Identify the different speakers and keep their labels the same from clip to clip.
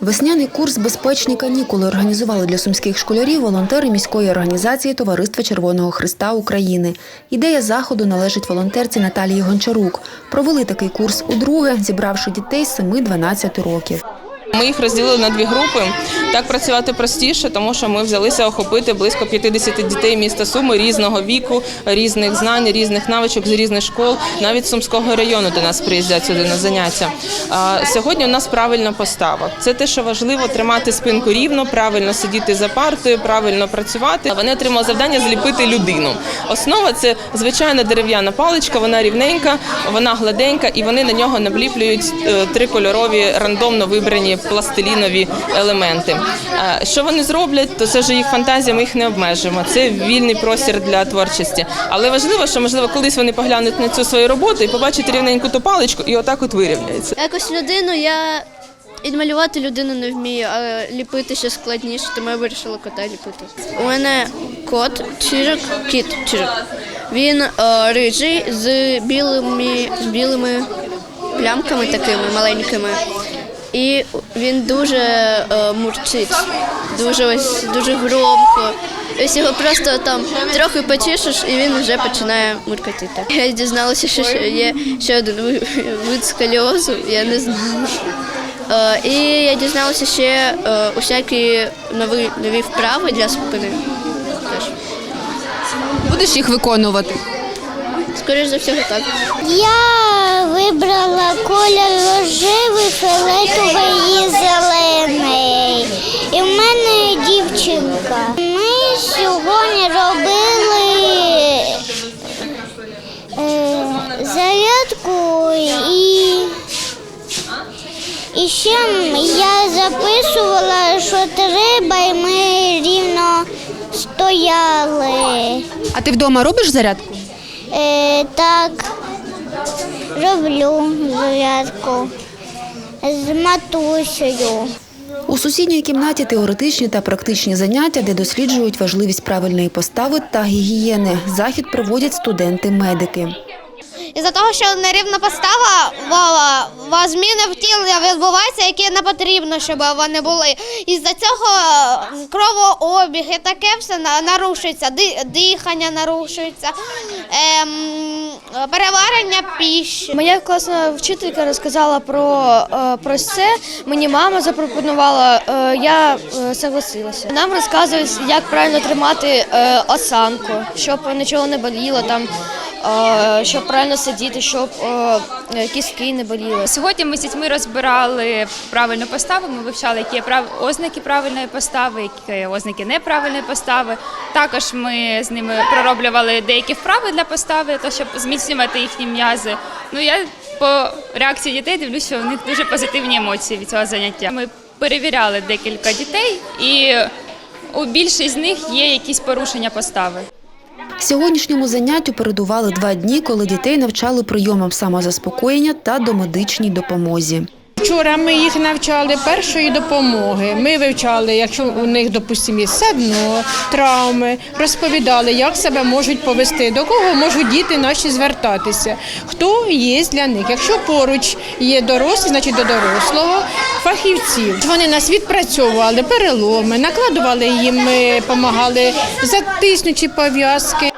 Speaker 1: Весняний курс Безпечні канікули організували для сумських школярів волонтери міської організації Товариства Червоного Христа України. Ідея заходу належить волонтерці Наталії Гончарук. Провели такий курс удруге, зібравши дітей з 7-12 років.
Speaker 2: Ми їх розділили на дві групи. Так працювати простіше, тому що ми взялися охопити близько 50 дітей міста Суми різного віку, різних знань, різних навичок з різних школ, навіть Сумського району до нас приїздять сюди на заняття. Сьогодні у нас правильна постава. Це те, що важливо тримати спинку рівно, правильно сидіти за партою, правильно працювати. Вони отримали завдання зліпити людину. Основа це звичайна дерев'яна паличка, вона рівненька, вона гладенька, і вони на нього набліплюють е, три кольорові рандомно вибрані пластилінові елементи. Що вони зроблять, то це вже їх фантазія, ми їх не обмежуємо. Це вільний простір для творчості. Але важливо, що можливо колись вони поглянуть на цю свою роботу і побачать рівненьку ту паличку, і отак от вирівняється.
Speaker 3: Якось людину я і малювати людину не вмію, а ліпити ще складніше, тому я вирішила кота ліпити. У мене кот, чижик, кіт, чижик. Він е, рижий з білими, з білими плямками такими маленькими. І він дуже е, мурчить, дуже ось дуже громко. Ось його просто там трохи почешеш, і він вже починає муркотіти. Я дізналася, що ще є ще один ви- вид сколіозу, я не знала. Е, і я дізналася ще е, усякі нові, нові вправи для спини. Теж.
Speaker 4: Будеш їх виконувати?
Speaker 3: Скоріше за все, так.
Speaker 5: Я вибрала колір рожевий, ще я записувала, що треба, і ми рівно стояли.
Speaker 4: А ти вдома робиш зарядку?
Speaker 5: Е, так, роблю зарядку з матусею.
Speaker 1: У сусідній кімнаті теоретичні та практичні заняття, де досліджують важливість правильної постави та гігієни. Захід проводять студенти-медики.
Speaker 6: Із-за того, що нерівна постава, Вова, ва- зміни в тілі відбуваються, які не потрібно, щоб вони були. Із-за цього кровообіг і таке все на- нарушується, ди- дихання нарушується, ем, переварення піші.
Speaker 7: Моя класна вчителька розказала про, е, про це. Мені мама запропонувала, е, я е, согласилася. Нам розказують, як правильно тримати осанку, щоб нічого не боліло, там, щоб правильно сидіти, щоб кістки не боліли.
Speaker 8: Сьогодні ми з дітьми розбирали правильну поставу. Ми вивчали, які є ознаки правильної постави, які ознаки неправильної постави. Також ми з ними пророблювали деякі вправи для постави, то щоб зміцнювати їхні м'язи. Ну я по реакції дітей дивлюся, що у них дуже позитивні емоції від цього заняття. Ми перевіряли декілька дітей, і у більшість з них є якісь порушення постави.
Speaker 1: Сьогоднішньому заняттю передували два дні, коли дітей навчали прийомам самозаспокоєння та домедичній допомозі.
Speaker 9: Вчора ми їх навчали першої допомоги. Ми вивчали, якщо у них, допустимо, є седно, травми, розповідали, як себе можуть повести, до кого можуть діти наші звертатися, хто є для них. Якщо поруч є дорослі, значить до дорослого фахівців. Вони нас відпрацьовували, переломи, накладували їм, ми допомагали затиснучі пов'язки.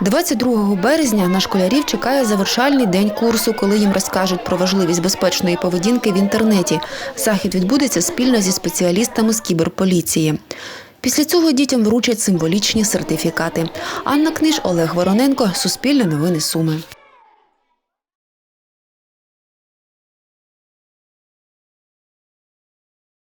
Speaker 1: 22 березня на школярів чекає завершальний день курсу, коли їм розкажуть про важливість безпечної поведінки в інтернеті. Захід відбудеться спільно зі спеціалістами з кіберполіції. Після цього дітям вручать символічні сертифікати. Анна Книж, Олег Вороненко, Суспільне новини Суми.